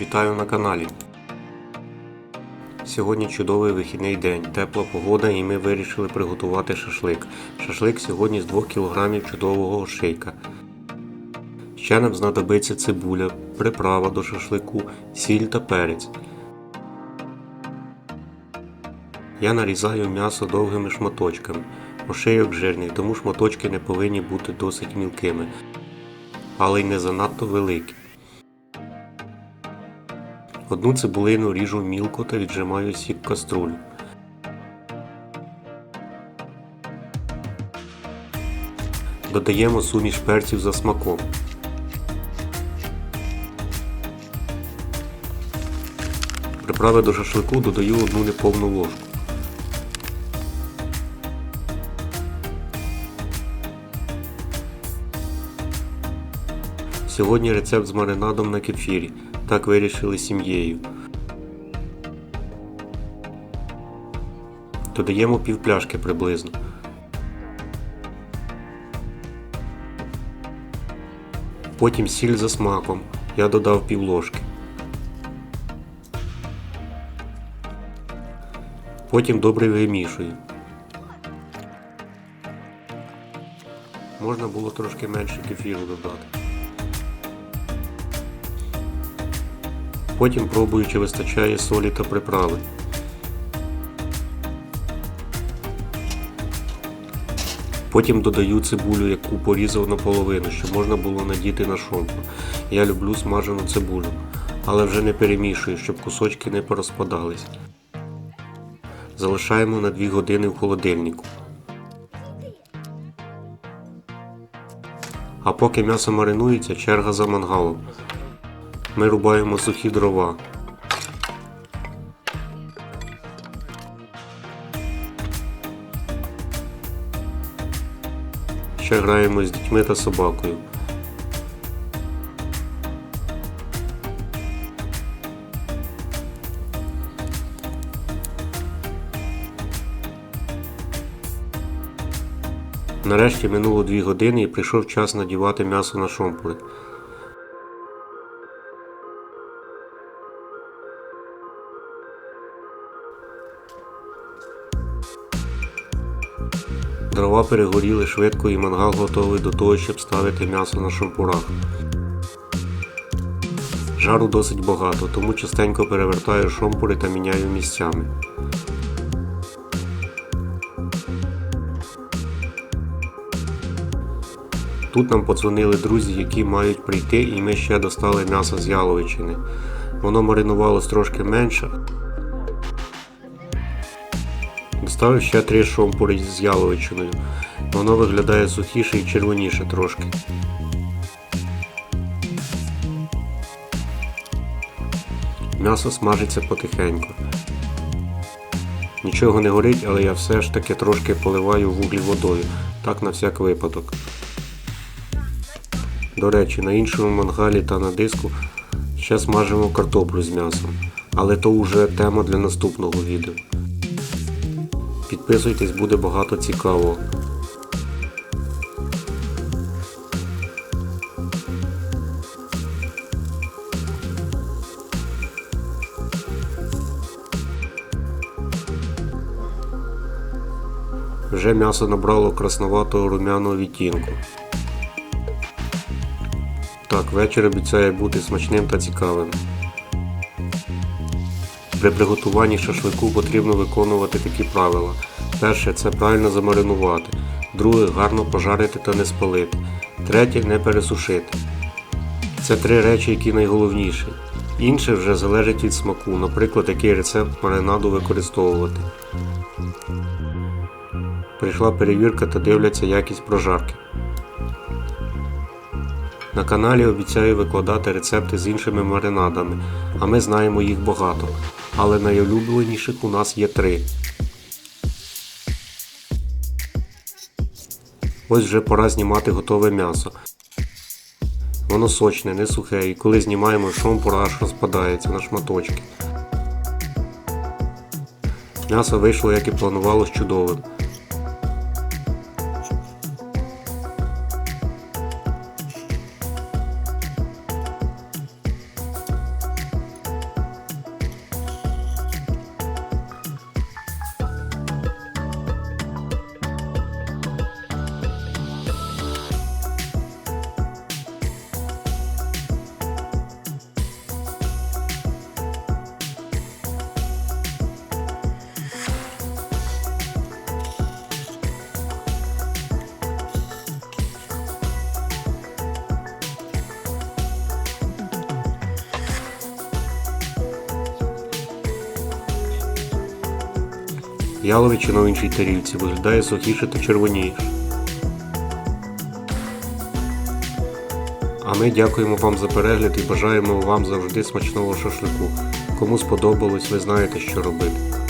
Вітаю на каналі. Сьогодні чудовий вихідний день, тепла погода і ми вирішили приготувати шашлик. Шашлик сьогодні з 2 кг чудового шийка. Ще нам знадобиться цибуля, приправа до шашлику, сіль та перець. Я нарізаю м'ясо довгими шматочками. Ошийок жирний, тому шматочки не повинні бути досить мілкими, але й не занадто великі. Одну цибулину ріжу мілко та віджимаю сік каструлю. Додаємо суміш перців за смаком. Приправи до шашлику додаю одну неповну ложку. Сьогодні рецепт з маринадом на кефірі. Так вирішили сім'єю. Додаємо півпляшки приблизно. Потім сіль за смаком. Я додав пів ложки. Потім добре вимішую. Можна було трошки менше кефіру додати. Потім пробую, чи вистачає солі та приправи. Потім додаю цибулю, яку порізав наполовину, щоб можна було надіти на шомпу. Я люблю смажену цибулю, але вже не перемішую, щоб кусочки не порозпадались. Залишаємо на 2 години в холодильнику. А поки м'ясо маринується, черга за мангалом. Ми рубаємо сухі дрова. Ще граємо з дітьми та собакою. Нарешті минуло дві години і прийшов час надівати м'ясо на шомпури. Дрова перегоріли швидко і мангал готовий до того, щоб ставити м'ясо на шампурах. Жару досить багато, тому частенько перевертаю шомпури та міняю місцями. Тут нам подзвонили друзі, які мають прийти, і ми ще достали м'ясо з яловичини. Воно маринувалось трошки менше. Доставив ще три шомпури з яловичиною. Воно виглядає сухіше і червоніше трошки. М'ясо смажиться потихеньку. Нічого не горить, але я все ж таки трошки поливаю вуглі водою. Так на всяк випадок. До речі, на іншому мангалі та на диску ще смажимо картоплю з м'ясом. Але то вже тема для наступного відео. Підписуйтесь, буде багато цікавого. Вже м'ясо набрало красноватого румяного відтінку. Так, вечір обіцяє бути смачним та цікавим. При приготуванні шашлику потрібно виконувати такі правила. Перше це правильно замаринувати. Друге гарно пожарити та не спалити. Третє не пересушити. Це три речі, які найголовніші. Інше вже залежить від смаку, наприклад, який рецепт маринаду використовувати. Прийшла перевірка та дивляться якість прожарки. На каналі обіцяю викладати рецепти з іншими маринадами, а ми знаємо їх багато. Але найулюбленіших у нас є три. Ось вже пора знімати готове м'ясо. Воно сочне, не сухе, і коли знімаємо шомпур, аж розпадається на шматочки. М'ясо вийшло, як і планувалось, чудовим. Яловичина в іншій тарілці виглядає сухіше та червоніше. А ми дякуємо вам за перегляд і бажаємо вам завжди смачного шашлику. Кому сподобалось, ви знаєте, що робити.